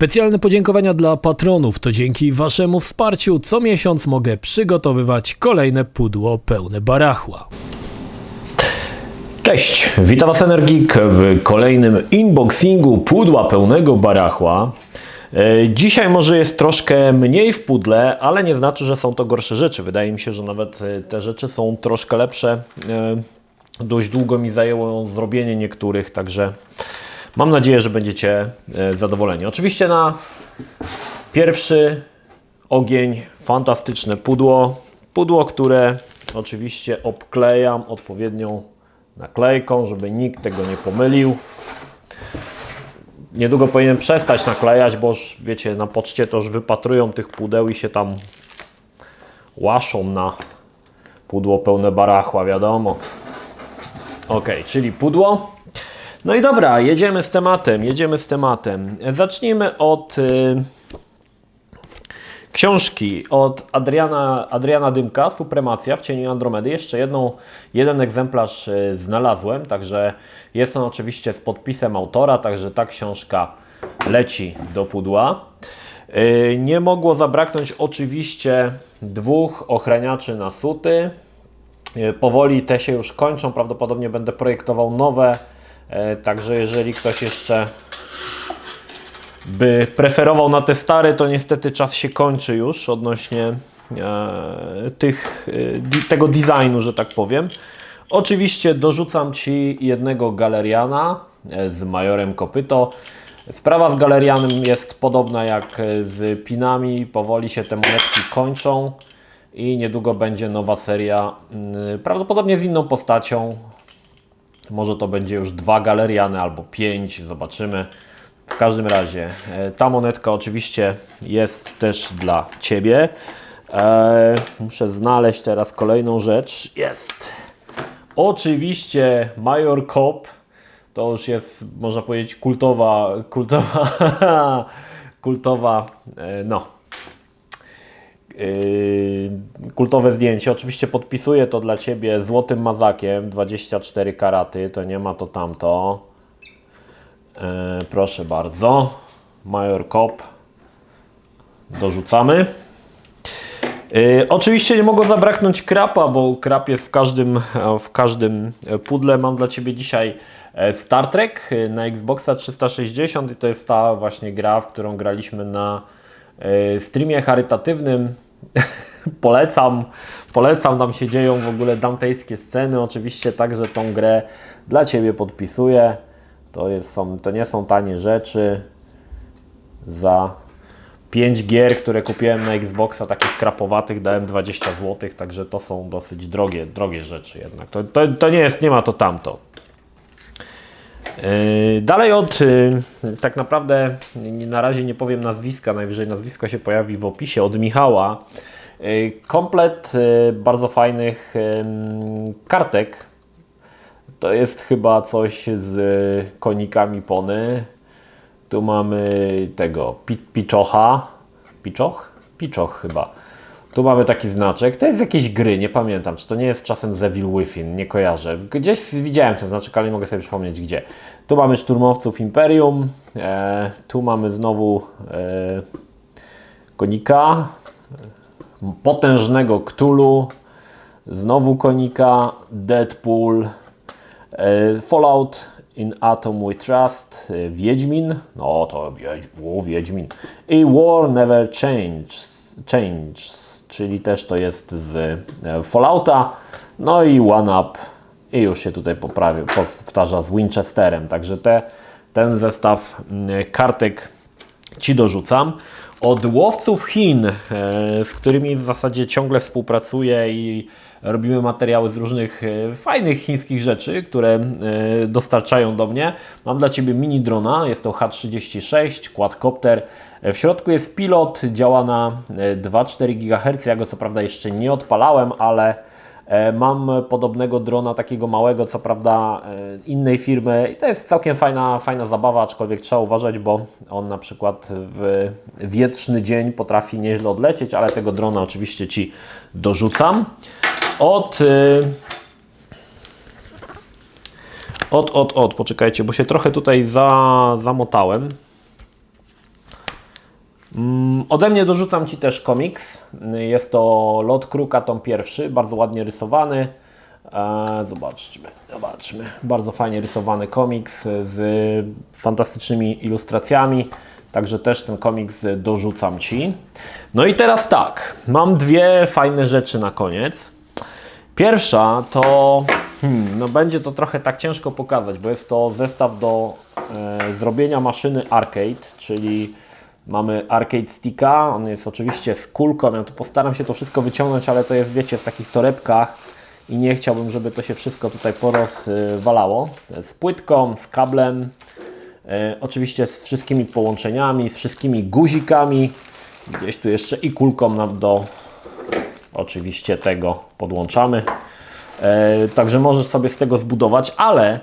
Specjalne podziękowania dla patronów. To dzięki waszemu wsparciu co miesiąc mogę przygotowywać kolejne pudło pełne barachła. Cześć, witam Was Energik w kolejnym unboxingu pudła pełnego barachła. E, Dzisiaj może jest troszkę mniej w pudle, ale nie znaczy, że są to gorsze rzeczy. Wydaje mi się, że nawet e, te rzeczy są troszkę lepsze. E, Dość długo mi zajęło zrobienie niektórych, także mam nadzieję, że będziecie e, zadowoleni. Oczywiście na pierwszy ogień fantastyczne pudło. Pudło, które oczywiście obklejam odpowiednią naklejką, żeby nikt tego nie pomylił. Niedługo powinienem przestać naklejać, bo już wiecie, na poczcie to już wypatrują tych pudeł i się tam łaszą na pudło pełne barachła, wiadomo. Ok, czyli pudło. No i dobra, jedziemy z tematem, jedziemy z tematem. Zacznijmy od y, książki od Adriana, Adriana Dymka, Supremacja w cieniu Andromedy. Jeszcze jedną, jeden egzemplarz y, znalazłem, także jest on oczywiście z podpisem autora, także ta książka leci do pudła. Y, Nie mogło zabraknąć oczywiście dwóch ochraniaczy na suty. E, Powoli te się już kończą, prawdopodobnie będę projektował nowe, także jeżeli ktoś jeszcze by preferował na te stare, to niestety czas się kończy już odnośnie e, tych, e, tego designu, że tak powiem. Oczywiście dorzucam Ci jednego galeriana e, z majorem kopyto. Sprawa z galerianem jest podobna jak e, z pinami, powoli się te monetki kończą i niedługo będzie nowa seria, mm, prawdopodobnie z inną postacią. Może to będzie już dwa galeriany albo pięć, zobaczymy. W każdym razie e, ta monetka oczywiście jest też dla Ciebie. E, muszę znaleźć teraz kolejną rzecz. Jest. Oczywiście Major Cop to już jest, można powiedzieć, kultowa, kultowa, kultowa, e, no, Yy, kultowe zdjęcie. Oczywiście podpisuję to dla Ciebie złotym mazakiem, 24 karaty, to nie ma to tamto. Yy, proszę bardzo. Major Kop. Dorzucamy. Yy, oczywiście nie mogło zabraknąć krapa, bo krap jest w każdym, w każdym pudle. Mam dla Ciebie dzisiaj e, Star Trek e, na Xboxa 360 i to jest ta właśnie gra, w którą graliśmy na e, streamie charytatywnym. polecam, polecam, tam się dzieją w ogóle dantejskie sceny. Oczywiście także tą grę dla Ciebie podpisuję. To, jest, są, to nie są tanie rzeczy. Za 5 gier, które kupiłem na Xboxa, takich krapowatych, dałem 20 zł, także to są dosyć drogie, drogie rzeczy jednak. To, to, to nie jest, nie ma to tamto. Yy, Dalej od, yy, tak naprawdę na razie nie powiem nazwiska, najwyżej nazwisko się pojawi w opisie, od Michała. Yy, Komplet bardzo fajnych kartek. To jest chyba coś z konikami pony. Tu mamy tego pi, piczocha. Piczoch? Piczoch chyba. Tu mamy taki znaczek. To jest z jakiejś gry, nie pamiętam. Czy to nie jest czasem z Evil Within, nie kojarzę. Gdzieś widziałem ten znaczek, ale nie mogę sobie przypomnieć gdzie. Tu mamy szturmowców Imperium. E, tu mamy znowu e, konika. Potężnego Cthulhu. Znowu konika. Deadpool. E, Fallout in Atom We Trust, e, Wiedźmin, no to Wiedź, o, Wiedźmin i War Never Changes, Changes, czyli też to jest z e, Fallouta, no i One Up. I już się tutaj poprawił, powtarza z Winchesterem, także te, ten zestaw mm, kartek Ci dorzucam. Od łowców Chin, e, z którymi w zasadzie ciągle współpracuję i robimy materiały z różnych e, fajnych chińskich rzeczy, które e, dostarczają do mnie. Mam dla Ciebie mini drona, jest to H36, quadcopter. E, W środku jest pilot, działa na e, 2,4 GHz. Ja go co prawda jeszcze nie odpalałem, ale Mam podobnego drona, takiego małego, co prawda innej firmy i to jest całkiem fajna, fajna zabawa, aczkolwiek trzeba uważać, bo on na przykład w wietrzny dzień potrafi nieźle odlecieć, ale tego drona oczywiście Ci dorzucam. Od, y, od, od, od, poczekajcie, bo się trochę tutaj za, zamotałem. Mm, Ode mnie dorzucam Ci też komiks. Jest to Lot Kruka, tom pierwszy, bardzo ładnie rysowany. E, Zobaczmy, zobaczmy. Bardzo fajnie rysowany komiks z fantastycznymi ilustracjami. Także też ten komiks dorzucam Ci. No i teraz tak, mam dwie fajne rzeczy na koniec. Pierwsza to, hmm, no będzie to trochę tak ciężko pokazać, bo jest to zestaw do e, zrobienia maszyny arcade, czyli mamy arcade sticka, on jest oczywiście z kulką, ja tu postaram się to wszystko wyciągnąć, ale to jest wiecie w takich torebkach i nie chciałbym, żeby to się wszystko tutaj porozwalało. Z płytką, z kablem, e, oczywiście z wszystkimi połączeniami, z wszystkimi guzikami, gdzieś tu jeszcze i kulką do oczywiście tego podłączamy. E, także możesz sobie z tego zbudować, ale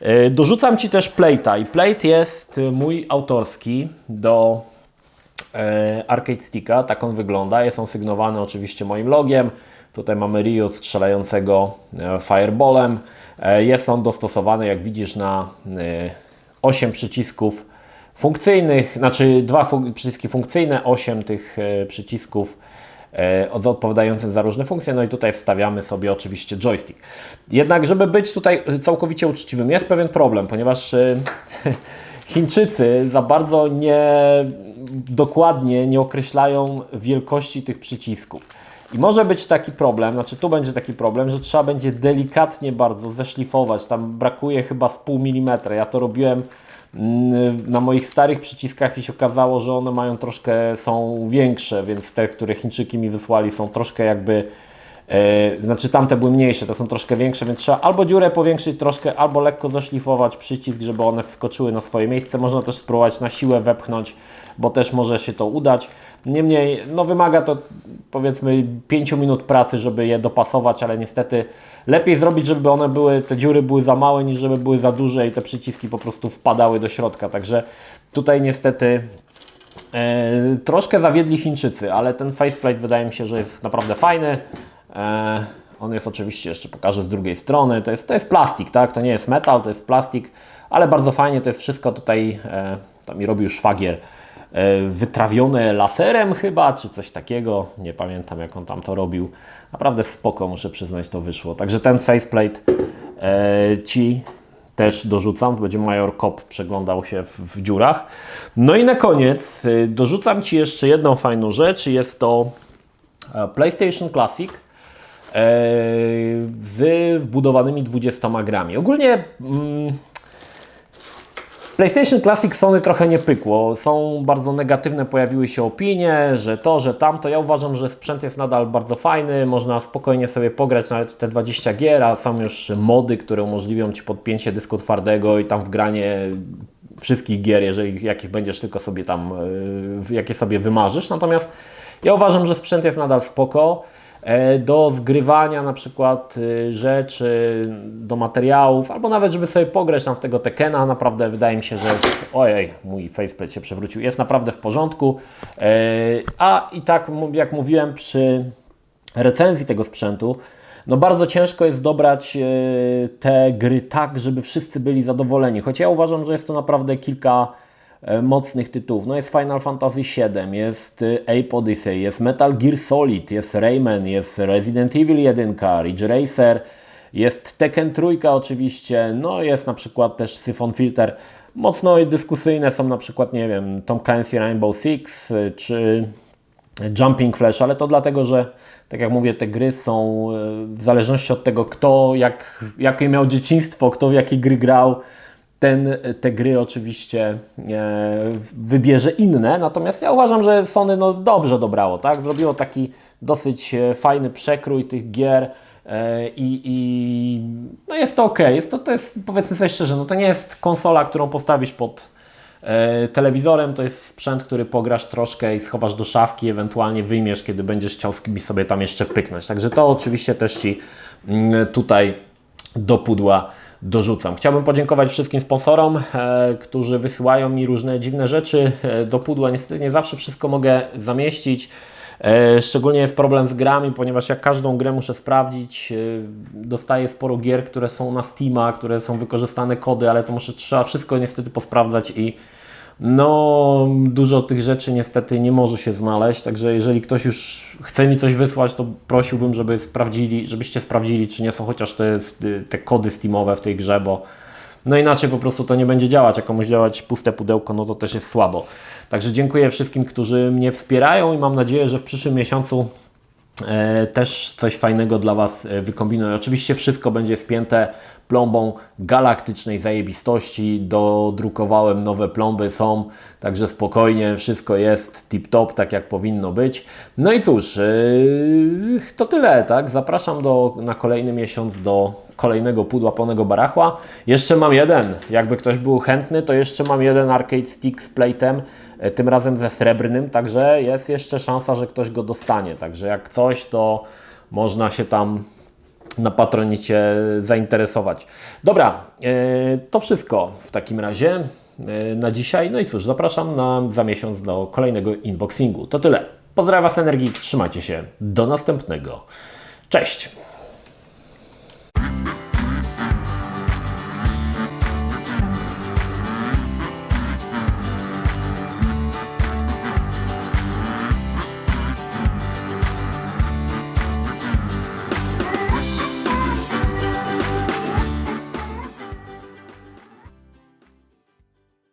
e, dorzucam Ci też plate'a i plate jest e, mój autorski do Arcade Sticka, tak on wygląda, jest on sygnowany oczywiście moim logiem. Tutaj mamy Ryu strzelającego fireballem. Jest on dostosowany, jak widzisz, na e, 8 przycisków funkcyjnych, znaczy dwa fun- przyciski funkcyjne, 8 tych przycisków e, od- odpowiadających za różne funkcje. No i tutaj wstawiamy sobie oczywiście joystick. Jednak, żeby być tutaj całkowicie uczciwym, jest pewien problem, ponieważ e, Chińczycy za bardzo nie dokładnie nie określają wielkości tych przycisków. I może być taki problem, znaczy tu będzie taki problem, że trzeba będzie delikatnie bardzo zeszlifować. Tam brakuje chyba z pół milimetra. Ja to robiłem na moich starych przyciskach i się okazało, że one mają troszkę, są większe, więc te, które Chińczyki mi wysłali są troszkę jakby E, znaczy tamte były mniejsze, to są troszkę większe, więc trzeba albo dziurę powiększyć troszkę, albo lekko zaszlifować przycisk, żeby one wskoczyły na swoje miejsce. Można też spróbować na siłę wepchnąć, bo też może się to udać. Niemniej, no wymaga to powiedzmy 5 minut pracy, żeby je dopasować, ale niestety lepiej zrobić, żeby one były, te dziury były za małe, niż żeby były za duże i te przyciski po prostu wpadały do środka. Także tutaj niestety E, troszkę zawiedli Chińczycy, ale ten faceplate wydaje mi się, że jest naprawdę fajny. E, on jest oczywiście, jeszcze pokażę z drugiej strony, to jest, to jest plastik, tak? To nie jest metal, to jest plastik, ale bardzo fajnie, to jest wszystko tutaj, e, to mi robił szwagier, wytrawione laserem chyba, czy coś takiego, nie pamiętam jak on tam to robił. Naprawdę spoko, muszę przyznać, to wyszło. Także ten faceplate e, Ci też dorzucam, będzie Major Kop przeglądał się w, w dziurach. No i na koniec y, dorzucam Ci jeszcze jedną fajną rzecz, jest to e, PlayStation Classic e, z wbudowanymi 20 grami. Ogólnie mm, PlayStation Classic Sony trochę nie pykło. Są bardzo negatywne, pojawiły się opinie, że to, że tamto. Ja uważam, że sprzęt jest nadal bardzo fajny, można spokojnie sobie pograć nawet te 20 gier, a są już mody, które umożliwią Ci podpięcie dysku twardego i tam wgranie wszystkich gier, jeżeli jakich będziesz tylko sobie tam, yy, jakie sobie wymarzysz. Natomiast ja uważam, że sprzęt jest nadal spoko. E, Do zgrywania na przykład y, rzeczy, do materiałów, albo nawet żeby sobie pograć tam w tego Tekena, naprawdę wydaje mi się, że ojej, mój faceplate się przewrócił, jest naprawdę w porządku. E, A i tak jak mówiłem przy recenzji tego sprzętu, no bardzo ciężko jest dobrać e, te gry tak, żeby wszyscy byli zadowoleni. Choć ja uważam, że jest to naprawdę kilka mocnych tytułów. No jest Final Fantasy VII, jest e, Ape Odyssey, jest Metal Gear Solid, jest Rayman, jest Resident Evil 1, Ridge Racer, jest Tekken Trójka oczywiście, no jest na przykład też Syphon Filter. Mocno dyskusyjne są na przykład, nie wiem, Tom Clancy Rainbow Six, y, czy Jumping Flash, ale to dlatego, że tak jak mówię, te gry są e, w zależności od tego, kto jak, jakie miał dzieciństwo, kto w jakie gry grał, ten te gry oczywiście e, wybierze inne. Natomiast ja uważam, że Sony no, dobrze dobrało, tak? Zrobiło taki dosyć e, fajny przekrój tych gier. e, I, i no jest to ok, jest to, to jest powiedzmy sobie szczerze, no to nie jest konsola, którą postawisz pod, E, Telewizorem to jest sprzęt, który pograsz troszkę i schowasz do szafki, ewentualnie wyjmiesz, kiedy będziesz chciał sobie tam jeszcze pyknąć. Także to oczywiście też Ci mm, tutaj do pudła dorzucam. Chciałbym podziękować wszystkim sponsorom, e, którzy wysyłają mi różne dziwne rzeczy e, do pudła. Niestety nie zawsze wszystko mogę zamieścić. E, Szczególnie jest problem z grami, ponieważ ja każdą grę muszę sprawdzić. Dostaję sporo gier, które są na Steama, które są wykorzystane kody, ale to muszę trzeba wszystko niestety posprawdzać i No, dużo tych rzeczy niestety nie może się znaleźć, także jeżeli ktoś już chce mi coś wysłać, to prosiłbym, żeby sprawdzili, żebyście sprawdzili, czy nie są chociaż te, te kody Steamowe w tej grze, bo no inaczej po prostu to nie będzie działać. Jak komuś działać puste pudełko, no to też jest słabo. Także dziękuję wszystkim, którzy mnie wspierają i mam nadzieję, że w przyszłym miesiącu też coś fajnego dla Was e, wykombinuję. Oczywiście wszystko będzie wpięte plombą galaktycznej zajebistości. Dodrukowałem nowe plomby, są, także spokojnie, wszystko jest tip-top, tak jak powinno być. No i cóż, yy, to tyle, tak? Zapraszam do, na kolejny miesiąc do kolejnego pudła pełnego barachła. Jeszcze mam jeden, jakby ktoś był chętny, to jeszcze mam jeden arcade stick z plate'em, e, tym razem ze srebrnym, także jest jeszcze szansa, że ktoś go dostanie. Także jak coś, to można się tam na patronicie zainteresować. Dobra, e, to wszystko w takim razie e, na dzisiaj. No i cóż, zapraszam na, za miesiąc do kolejnego unboxingu. To tyle. Pozdrawiam Was Energii, trzymajcie się. Do następnego. Cześć!